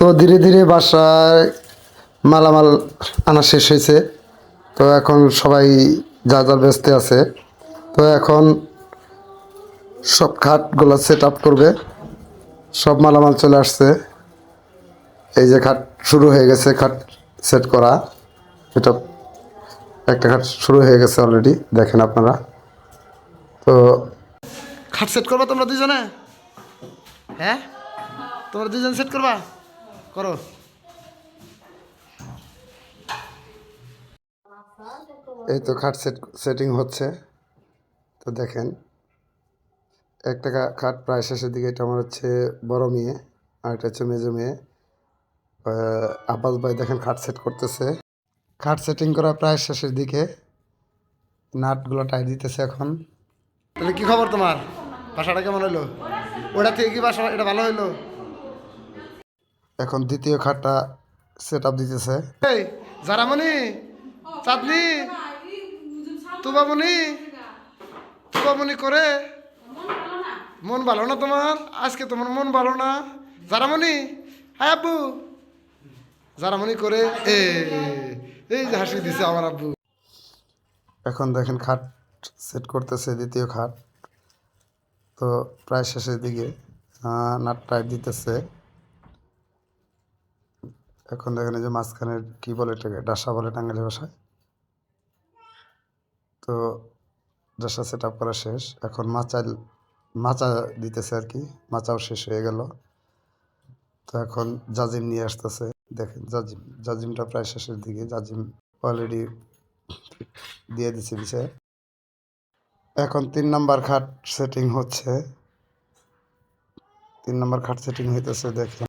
তো ধীরে ধীরে বাসায় মালামাল আনা শেষ হয়েছে। তো এখন সবাই যা যার ব্যস্ত আছে, তো এখন সব খাটগুলো সেট আপ করবে। সব মালামাল চলে আসছে। এই যে খাট শুরু হয়ে গেছে, খাট সেট করা। এটা একটা খাট শুরু হয়ে গেছে অলরেডি দেখেন আপনারা। তো খাট সেট করবা তোমরা দুজনে? হ্যাঁ? তোমরা দুজন সেট করবা? করো। এই তো খাট সেট সেটিং হচ্ছে। তো দেখেন, একটা খাট প্রায় শেষের দিকে, এটা আমার হচ্ছে বড় মেয়ে, আর এটা হচ্ছে মেজো মেয়ে। আব্বাস ভাই দেখেন খাট সেট করতেছে। খাট সেটিং করা প্রায় শেষের দিকে। নাটগুলো টাইট দিতেছে এখন। তাহলে কি খবর তোমার? বাসাটা কেমন হইল? ওটা থেকে কি বাসা, এটা ভালো হইল? এখন দ্বিতীয় খাটটা সেট আপ দিতেছে। এই জারামণি চাঁদনি তুবামণি তুবামণি করে। মন ভালো না তোমার? আজকে তোমার মন ভালো না। জারামণি হ্যাঁ আব্বু। জারামণি করে এ এই যে হাসি দিছে আমার আব্বু। এখন দেখেন খাট সেট করতেছে দ্বিতীয় খাট। তো প্রায় শেষের দিকে নাট টাইট দিতেছে। এখন দেখেন এই যে মাঝখানের কী বলে এটাকে? ডাসা বলে টাঙ্গালি ভাষায়। তো ডাসা সেট আপ করা শেষ। এখন মাচাল মাচা দিতেছে আর কি। মাচাও শেষ হয়ে গেল। তো এখন জাজিম নিয়ে আসতেছে। দেখেন জাজিম, জাজিমটা প্রায় শেষের দিকে। জাজিম অলরেডি দিয়ে দিছে দিছে এখন তিন নাম্বার খাট সেটিং হচ্ছে। তিন নাম্বার খাট সেটিং হইতেছে, দেখেন।